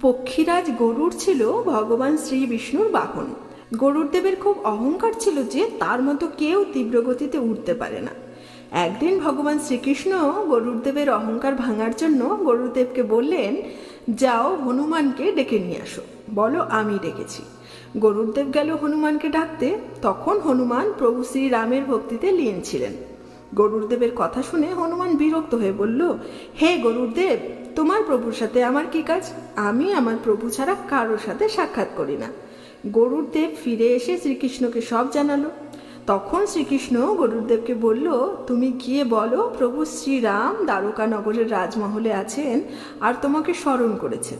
পক্ষীরাজ গরুর ছিল ভগবান শ্রী বিষ্ণুর বাহন। গরুর দেবের খুব অহংকার ছিল যে তার মতো কেউ তীব্র গতিতে উঠতে পারে না। একদিন ভগবান শ্রীকৃষ্ণ গরুর দেবের অহংকার ভাঙার জন্য গরুরদেবকে বললেন, যাও হনুমানকে ডেকে নিয়ে আসো। বলো, আমি ডেকেছি। গরুরদেব গেল হনুমানকে ডাকতে। তখন হনুমান প্রভু শ্রীরামের ভক্তিতে লীন ছিলেন। গরুরদেবের কথা শুনে হনুমান বিরক্ত হয়ে বলল, হে গরুরদেব, তোমার প্রভুর সাথে আমার কি কাজ? আমি আমার প্রভু ছাড়া কারোর সাথে সাক্ষাৎ করি না। গরুরদেব ফিরে এসে শ্রীকৃষ্ণকে সব জানালো। তখন শ্রীকৃষ্ণ গরুরদেবকে বলল, তুমি গিয়ে বলো, প্রভু শ্রীরাম দ্বারকা নগরের রাজমহলে আছেন আর তোমাকে স্মরণ করেছেন।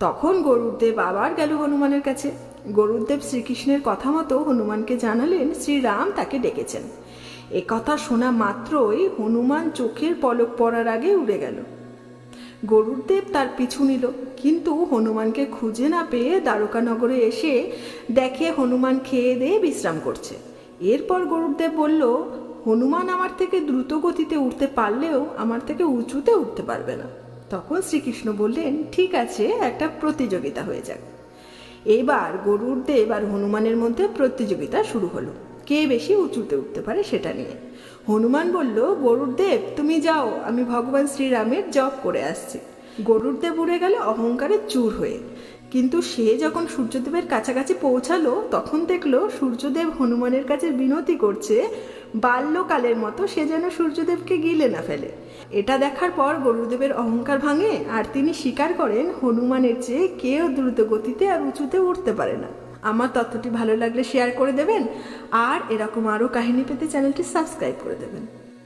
তখন গরুরদেব আবার গেল হনুমানের কাছে। গরুরদেব শ্রীকৃষ্ণের কথা মতো হনুমানকে জানালেন, শ্রীরাম তাকে ডেকেছেন। এ কথা শোনা মাত্রই হনুমান চোখের পলক পড়ার আগে উড়ে গেল। গরুরদেব তার পিছু নিল, কিন্তু হনুমানকে খুঁজে না পেয়ে দ্বারকানগরে এসে দেখে হনুমান খেয়ে দিয়ে বিশ্রাম করছে। এরপর গরুরদেব বলল, হনুমান আমার থেকে দ্রুত গতিতে উঠতে পারলেও আমার থেকে উঁচুতে উঠতে পারবে না। তখন শ্রীকৃষ্ণ বললেন, ঠিক আছে, একটা প্রতিযোগিতা হয়ে যাক। এবার গরুরদেব আর হনুমানের মধ্যে প্রতিযোগিতা শুরু হলো। কে বেশি উঁচুতে উঠতে পারে সেটা নিয়ে। হনুমান বলল, গরুরদেব, তুমি যাও, আমি ভগবান শ্রীরামের জপ করে আসছি। গরুরদেব উড়ে গেল অহংকারে চুর হয়ে। কিন্তু সে যখন সূর্যদেবের কাছাকাছি পৌঁছালো, তখন দেখল সূর্যদেব হনুমানের কাছে বিনতি করছে, বাল্যকালের মতো সে যেন সূর্যদেবকে গিলে না ফেলে। এটা দেখার পর গরুদেবের অহংকার ভাঙে, আর তিনি স্বীকার করেন, হনুমানের চেয়ে কেউ দ্রুত গতিতে আর উঁচুতে উঠতে পারে না। আমার তথ্যটি ভালো লাগলে শেয়ার করে দেবেন। আর এরকম আরও কাহিনী পেতে চ্যানেলটি সাবস্ক্রাইব করে দেবেন।